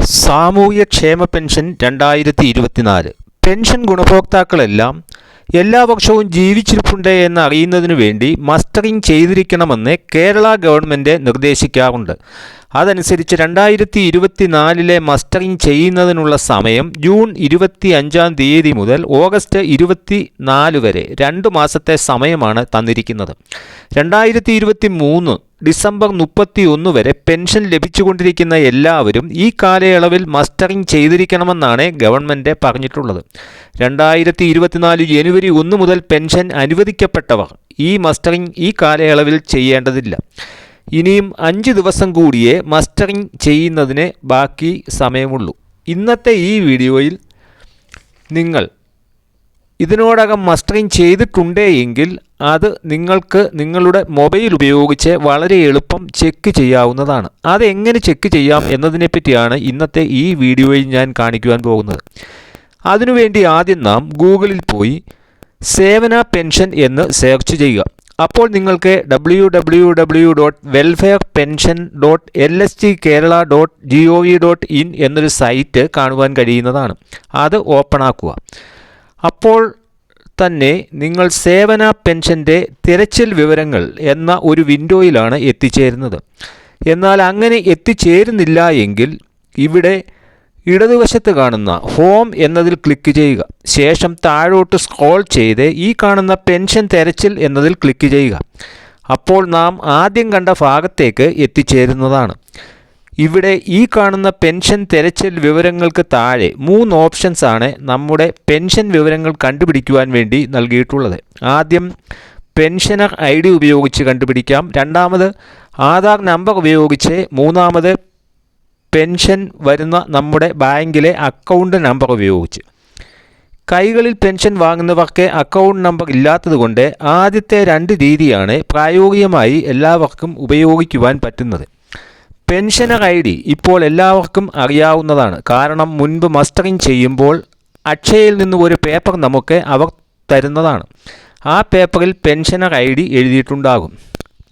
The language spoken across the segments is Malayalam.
സാമൂഹ്യക്ഷേമ പെൻഷൻ രണ്ടായിരത്തി ഇരുപത്തിനാല് പെൻഷൻ ഗുണഭോക്താക്കളെല്ലാം എല്ലാ വർഷവും ജീവിച്ചിരിപ്പുണ്ട് എന്ന് അറിയുന്നതിനു വേണ്ടി മസ്റ്ററിംഗ് ചെയ്തിരിക്കണമെന്ന് കേരള ഗവൺമെന്റ് നിർദ്ദേശിക്കാറുണ്ട്. അതനുസരിച്ച് രണ്ടായിരത്തി ഇരുപത്തിനാലിലെ മസ്റ്ററിംഗ് ചെയ്യുന്നതിനുള്ള സമയം ജൂൺ ഇരുപത്തി അഞ്ചാം തീയതി മുതൽ ഓഗസ്റ്റ് ഇരുപത്തി നാല് വരെ രണ്ട് മാസത്തെ സമയമാണ് തന്നിരിക്കുന്നത്. രണ്ടായിരത്തി ഇരുപത്തി മൂന്ന് ഡിസംബർ മുപ്പത്തി ഒന്ന് വരെ പെൻഷൻ ലഭിച്ചുകൊണ്ടിരിക്കുന്ന എല്ലാവരും ഈ കാലയളവിൽ മസ്റ്ററിംഗ് ചെയ്തിരിക്കണമെന്നാണ് ഗവൺമെന്റ് പറഞ്ഞിട്ടുള്ളത്. രണ്ടായിരത്തി ഇരുപത്തിനാല് ജനുവരി ഒന്ന് മുതൽ പെൻഷൻ അനുവദിക്കപ്പെട്ടവർ ഈ മസ്റ്ററിംഗ് ഈ കാലയളവിൽ ചെയ്യേണ്ടതില്ല. ഇനിയും അഞ്ച് ദിവസം കൂടിയേ മസ്റ്ററിംഗ് ചെയ്യുന്നതിന് ബാക്കി സമയമുള്ളൂ. ഇന്നത്തെ ഈ വീഡിയോയിൽ നിങ്ങൾ ഇതിനോടകം മസ്റ്ററിങ് ചെയ്തിട്ടുണ്ടേ അത് നിങ്ങൾക്ക് നിങ്ങളുടെ മൊബൈൽ ഉപയോഗിച്ച് വളരെ എളുപ്പം ചെക്ക് ചെയ്യാവുന്നതാണ്. അത് എങ്ങനെ ചെക്ക് ചെയ്യാം എന്നതിനെപ്പറ്റിയാണ് ഇന്നത്തെ ഈ വീഡിയോയിൽ ഞാൻ കാണിക്കുവാൻ പോകുന്നത്. അതിനുവേണ്ടി ആദ്യം നാം ഗൂഗിളിൽ പോയി സേവന പെൻഷൻ എന്ന് സെർച്ച് ചെയ്യുക. അപ്പോൾ നിങ്ങൾക്ക് W W W dot welfare pension dot L S T Kerala dot G O V dot in എന്നൊരു സൈറ്റ് കാണുവാൻ കഴിയുന്നതാണ്. അത് ഓപ്പൺ ആക്കുക. അപ്പോൾ തന്നെ നിങ്ങൾ സേവന പെൻഷന്റെ തിരച്ചിൽ വിവരങ്ങൾ എന്ന ഒരു വിൻഡോയിലാണ് എത്തിച്ചേരുന്നത്. എന്നാൽ അങ്ങനെ എത്തിച്ചേരുന്നില്ല എങ്കിൽ ഇവിടെ ഇടതുവശത്ത് കാണുന്ന ഹോം എന്നതിൽ ക്ലിക്ക് ചെയ്യുക. ശേഷം താഴോട്ട് സ്ക്രോൾ ചെയ്ത് ഈ കാണുന്ന പെൻഷൻ തിരച്ചിൽ എന്നതിൽ ക്ലിക്ക് ചെയ്യുക. അപ്പോൾ നാം ആദ്യം കണ്ട ഭാഗത്തേക്ക് എത്തിച്ചേരുന്നതാണ്. ഇവിടെ ഈ കാണുന്ന പെൻഷൻ തിരച്ചൽ വിവരങ്ങൾക്ക് താഴെ മൂന്ന് ഓപ്ഷൻസ് ആണ് നമ്മുടെ പെൻഷൻ വിവരങ്ങൾ കണ്ടുപിടിക്കുവാൻ വേണ്ടി നൽകിയിട്ടുള്ളത്. ആദ്യം പെൻഷനർ ഐ ഡി ഉപയോഗിച്ച് കണ്ടുപിടിക്കാം. രണ്ടാമത് ആധാർ നമ്പർ ഉപയോഗിച്ച് മൂന്നാമത് പെൻഷൻ വരുന്ന നമ്മുടെ ബാങ്കിലെ അക്കൗണ്ട് നമ്പർ ഉപയോഗിച്ച്. കൈകളിൽ പെൻഷൻ വാങ്ങുന്നവർക്ക് അക്കൗണ്ട് നമ്പർ ഇല്ലാത്തതുകൊണ്ട് ആദ്യത്തെ രണ്ട് രീതിയാണ് പ്രായോഗികമായി എല്ലാവർക്കും ഉപയോഗിക്കുവാൻ പറ്റുന്നത്. പെൻഷനർ ഐ ഡി ഇപ്പോൾ എല്ലാവർക്കും അറിയാവുന്നതാണ്. കാരണം മുൻപ് മസ്റ്ററിങ് ചെയ്യുമ്പോൾ അക്ഷയയിൽ നിന്ന് ഒരു പേപ്പർ നമുക്ക് അവർ തരുന്നതാണ്. ആ പേപ്പറിൽ പെൻഷനർ ഐ ഡി എഴുതിയിട്ടുണ്ടാകും.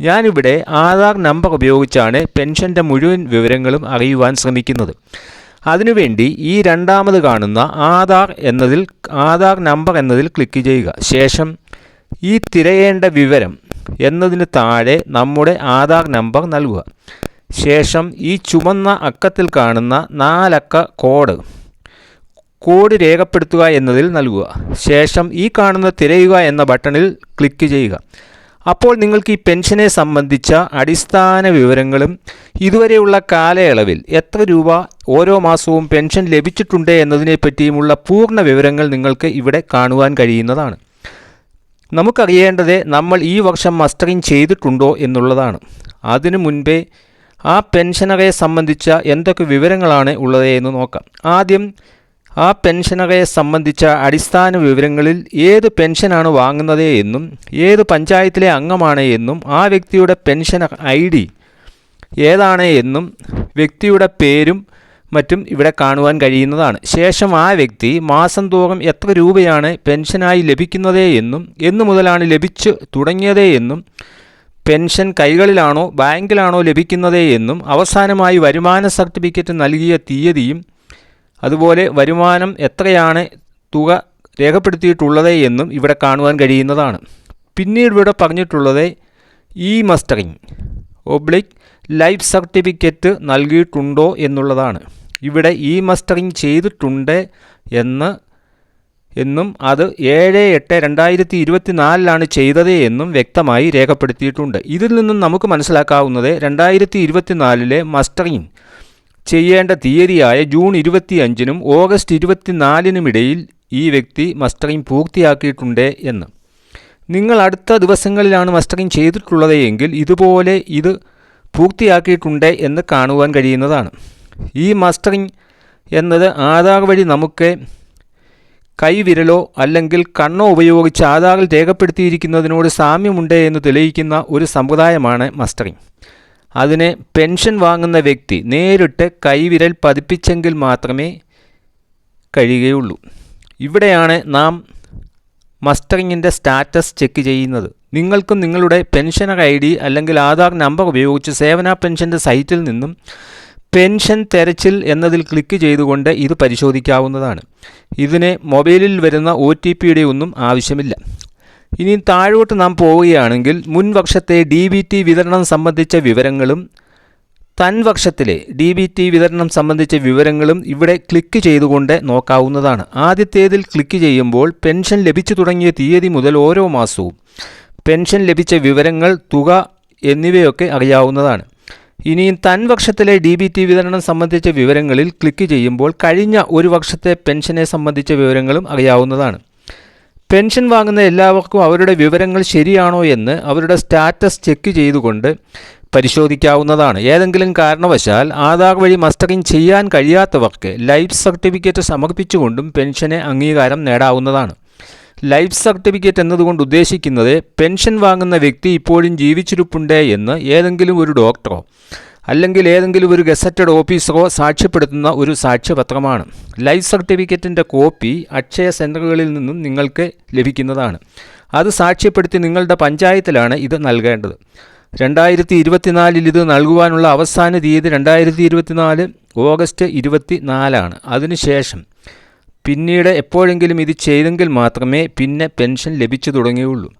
ഞാനിവിടെ ആധാർ നമ്പർ ഉപയോഗിച്ചാണ് പെൻഷന്റെ മുഴുവൻ വിവരങ്ങളും അറിയുവാൻ ശ്രമിക്കുന്നത്. അതിനുവേണ്ടി ഈ രണ്ടാമത് കാണുന്ന ആധാർ എന്നതിൽ ആധാർ നമ്പർ എന്നതിൽ ക്ലിക്ക് ചെയ്യുക. ശേഷം ഈ തിരയേണ്ട വിവരം എന്നതിന് താഴെ നമ്മുടെ ആധാർ നമ്പർ നൽകുക. ശേഷം ഈ ചുമന്ന അക്കത്തിൽ കാണുന്ന നാലക്ക കോഡ് കോഡ് രേഖപ്പെടുത്തുക എന്നതിൽ നൽകുക. ശേഷം ഈ കാണുന്ന തിരയുക എന്ന ബട്ടണിൽ ക്ലിക്ക് ചെയ്യുക. അപ്പോൾ നിങ്ങൾക്ക് ഈ പെൻഷനെ സംബന്ധിച്ച അടിസ്ഥാന വിവരങ്ങളും ഇതുവരെയുള്ള കാലയളവിൽ എത്ര രൂപ ഓരോ മാസവും പെൻഷൻ ലഭിച്ചിട്ടുണ്ട് എന്നതിനെ പറ്റിയുമുള്ള പൂർണ വിവരങ്ങൾ നിങ്ങൾക്ക് ഇവിടെ കാണുവാൻ കഴിയുന്നതാണ്. നമുക്കറിയേണ്ടത് നമ്മൾ ഈ വർഷം മസ്റ്ററിങ് ചെയ്തിട്ടുണ്ടോ എന്നുള്ളതാണ്. അതിനു മുൻപേ ആ പെൻഷനറെ സംബന്ധിച്ച എന്തൊക്കെ വിവരങ്ങളാണ് ഉള്ളത് എന്ന് നോക്കാം. ആദ്യം ആ പെൻഷനറെ സംബന്ധിച്ച അടിസ്ഥാന വിവരങ്ങളിൽ ഏത് പെൻഷനാണ് വാങ്ങുന്നത് എന്നും ഏത് പഞ്ചായത്തിലെ അംഗമാണ് എന്നും ആ വ്യക്തിയുടെ പെൻഷനർ ഐ ഡി ഏതാണ് എന്നും വ്യക്തിയുടെ പേരും മറ്റും ഇവിടെ കാണുവാൻ കഴിയുന്നതാണ്. ശേഷം ആ വ്യക്തി മാസം തോറും എത്ര രൂപയാണ് പെൻഷനായി ലഭിക്കുന്നത് എന്നും എന്നു മുതലാണ് ലഭിച്ചു തുടങ്ങിയത് എന്നും പെൻഷൻ കൈകളിലാണോ ബാങ്കിലാണോ ലഭിക്കുന്നത് എന്നും അവസാനമായി വരുമാന സർട്ടിഫിക്കറ്റ് നൽകിയ തീയതിയും അതുപോലെ വരുമാനം എത്രയാണ് തുക രേഖപ്പെടുത്തിയിട്ടുള്ളത് എന്നും ഇവിടെ കാണുവാൻ കഴിയുന്നതാണ്. പിന്നീട് ഇവിടെ പറഞ്ഞിട്ടുള്ളത് e mustering oblique life certificate നൽകിയിട്ടുണ്ടോ എന്നുള്ളതാണ്. ഇവിടെ ഇ മസ്റ്ററിങ് ചെയ്തിട്ടുണ്ട് എന്ന് എന്നും അത് ഏഴ് എട്ട് രണ്ടായിരത്തി ഇരുപത്തി നാലിലാണ് ചെയ്തത് എന്നും വ്യക്തമായി രേഖപ്പെടുത്തിയിട്ടുണ്ട്. ഇതിൽ നിന്നും നമുക്ക് മനസ്സിലാക്കാവുന്നത് രണ്ടായിരത്തി ഇരുപത്തിനാലിലെ മസ്റ്ററിങ് ചെയ്യേണ്ട തീയതിയായ ജൂൺ ഇരുപത്തിയഞ്ചിനും ഓഗസ്റ്റ് ഇരുപത്തിനാലിനുമിടയിൽ ഈ വ്യക്തി മസ്റ്ററിംഗ് പൂർത്തിയാക്കിയിട്ടുണ്ട് എന്ന്. നിങ്ങൾ അടുത്ത ദിവസങ്ങളിലാണ് മസ്റ്ററിംഗ് ചെയ്തിട്ടുള്ളത് എങ്കിൽ ഇതുപോലെ ഇത് പൂർത്തിയാക്കിയിട്ടുണ്ട് എന്ന് കാണുവാൻ കഴിയുന്നതാണ്. ഈ മസ്റ്ററിംഗ് എന്നത് ആധാർ വഴി നമുക്ക് കൈവിരലോ അല്ലെങ്കിൽ കണ്ണോ ഉപയോഗിച്ച് ആധാറിൽ രേഖപ്പെടുത്തിയിരിക്കുന്നതിനോട് സാമ്യമുണ്ട് എന്ന് തെളിയിക്കുന്ന ഒരു സമ്പ്രദായമാണ് മസ്റ്ററിംഗ്. അതിന് പെൻഷൻ വാങ്ങുന്ന വ്യക്തി നേരിട്ട് കൈവിരൽ പതിപ്പിച്ചെങ്കിൽ മാത്രമേ കഴിയുകയുള്ളൂ. ഇവിടെയാണ് നാം മസ്റ്ററിങ്ങിന്റെ സ്റ്റാറ്റസ് ചെക്ക് ചെയ്യുന്നത്. നിങ്ങൾക്കും നിങ്ങളുടെ പെൻഷനർ ഐ ഡി അല്ലെങ്കിൽ ആധാർ നമ്പർ ഉപയോഗിച്ച് സേവന പെൻഷന്റെ സൈറ്റിൽ നിന്നും പെൻഷൻ തെരച്ചിൽ എന്നതിൽ ക്ലിക്ക് ചെയ്തുകൊണ്ട് ഇത് പരിശോധിക്കാവുന്നതാണ്. ഇതിന് മൊബൈലിൽ വരുന്ന ഒ ടി പിയുടെ ഒന്നും ആവശ്യമില്ല. ഇനി താഴോട്ട് നാം പോവുകയാണെങ്കിൽ മുൻവർഷത്തെ ഡി ബി ടി വിതരണം സംബന്ധിച്ച വിവരങ്ങളും തൻവർഷത്തിലെ ഡി ബി ടി വിതരണം സംബന്ധിച്ച വിവരങ്ങളും ഇവിടെ ക്ലിക്ക് ചെയ്തുകൊണ്ട് നോക്കാവുന്നതാണ്. ആദ്യത്തേതിൽ ക്ലിക്ക് ചെയ്യുമ്പോൾ പെൻഷൻ ലഭിച്ചു തുടങ്ങിയ തീയതി മുതൽ ഓരോ മാസവും പെൻഷൻ ലഭിച്ച വിവരങ്ങൾ തുക എന്നിവയൊക്കെ അറിയാവുന്നതാണ്. ഇനിയും തൻ വർഷത്തിലെ ഡി ബി ടി വിതരണം സംബന്ധിച്ച വിവരങ്ങളിൽ ക്ലിക്ക് ചെയ്യുമ്പോൾ കഴിഞ്ഞ ഒരു വർഷത്തെ പെൻഷനെ സംബന്ധിച്ച വിവരങ്ങളും അറിയാവുന്നതാണ്. പെൻഷൻ വാങ്ങുന്ന എല്ലാവർക്കും അവരുടെ വിവരങ്ങൾ ശരിയാണോ എന്ന് അവരുടെ സ്റ്റാറ്റസ് ചെക്ക് ചെയ്തുകൊണ്ട് പരിശോധിക്കാവുന്നതാണ്. ഏതെങ്കിലും കാരണവശാൽ ആധാർ വഴി മസ്റ്ററിംഗ് ചെയ്യാൻ കഴിയാത്തവർക്ക് ലൈഫ് സർട്ടിഫിക്കറ്റ് സമർപ്പിച്ചുകൊണ്ടും പെൻഷന് അംഗീകാരം നേടാവുന്നതാണ്. ലൈഫ് സർട്ടിഫിക്കറ്റ് എന്നതുകൊണ്ട് ഉദ്ദേശിക്കുന്നത് പെൻഷൻ വാങ്ങുന്ന വ്യക്തി ഇപ്പോഴും ജീവിച്ചിരിപ്പുണ്ട് എന്ന് ഏതെങ്കിലും ഒരു ഡോക്ടറോ അല്ലെങ്കിൽ ഏതെങ്കിലും ഒരു ഗസറ്റഡ് ഓഫീസറോ സാക്ഷ്യപ്പെടുത്തുന്ന ഒരു സാക്ഷ്യപത്രമാണ്. ലൈഫ് സർട്ടിഫിക്കറ്റിന്റെ കോപ്പി അക്ഷയ സെന്ററുകളിൽ നിന്നും നിങ്ങൾക്ക് ലഭിക്കുന്നതാണ്. അത് സാക്ഷ്യപ്പെടുത്തി നിങ്ങളുടെ പഞ്ചായത്തിലാണ് ഇത് നൽകേണ്ടത്. രണ്ടായിരത്തി ഇരുപത്തിനാലിൽ ഇത് നൽകുവാനുള്ള അവസാന തീയതി രണ്ടായിരത്തി ഇരുപത്തിനാല് ഓഗസ്റ്റ് ഇരുപത്തി നാലാണ് അതിനുശേഷം പിന്നീട് എപ്പോഴെങ്കിലും ഇത് ചെയ്തെങ്കിൽ മാത്രമേ പിന്നെ പെൻഷൻ ലഭിച്ചു തുടങ്ങിയുള്ളൂ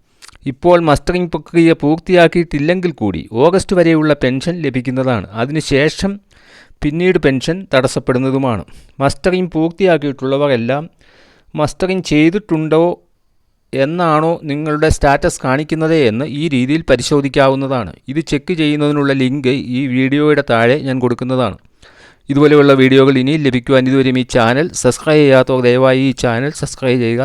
ഇപ്പോൾ മസ്റ്ററിംഗ് പ്രക്രിയ പൂർത്തിയാക്കിയിട്ടില്ലെങ്കിൽ കൂടി ഓഗസ്റ്റ് വരെയുള്ള പെൻഷൻ ലഭിക്കുന്നതാണ്. അതിനുശേഷം പിന്നീട് പെൻഷൻ തടസ്സപ്പെടുന്നതുമാണ്. മസ്റ്ററിംഗ് പൂർത്തിയാക്കിയിട്ടുള്ളവർ എല്ലാം മസ്റ്ററിംഗ് ചെയ്തിട്ടുണ്ടോ എന്നാണോ നിങ്ങളുടെ സ്റ്റാറ്റസ് കാണിക്കുന്നത് എന്ന് ഈ രീതിയിൽ പരിശോധിക്കാവുന്നതാണ്. ഇത് ചെക്ക് ചെയ്യുന്നതിനുള്ള ലിങ്ക് ഈ വീഡിയോയുടെ താഴെ ഞാൻ കൊടുക്കുന്നതാണ്. ഇതുപോലെയുള്ള വീഡിയോകൾ ഇനിയും ലഭിക്കുവാൻ ഇതുവരെയും ഈ ചാനൽ സബ്സ്ക്രൈബ് ചെയ്യാത്തവർ ദയവായി ഈ ചാനൽ സബ്സ്ക്രൈബ് ചെയ്യുക.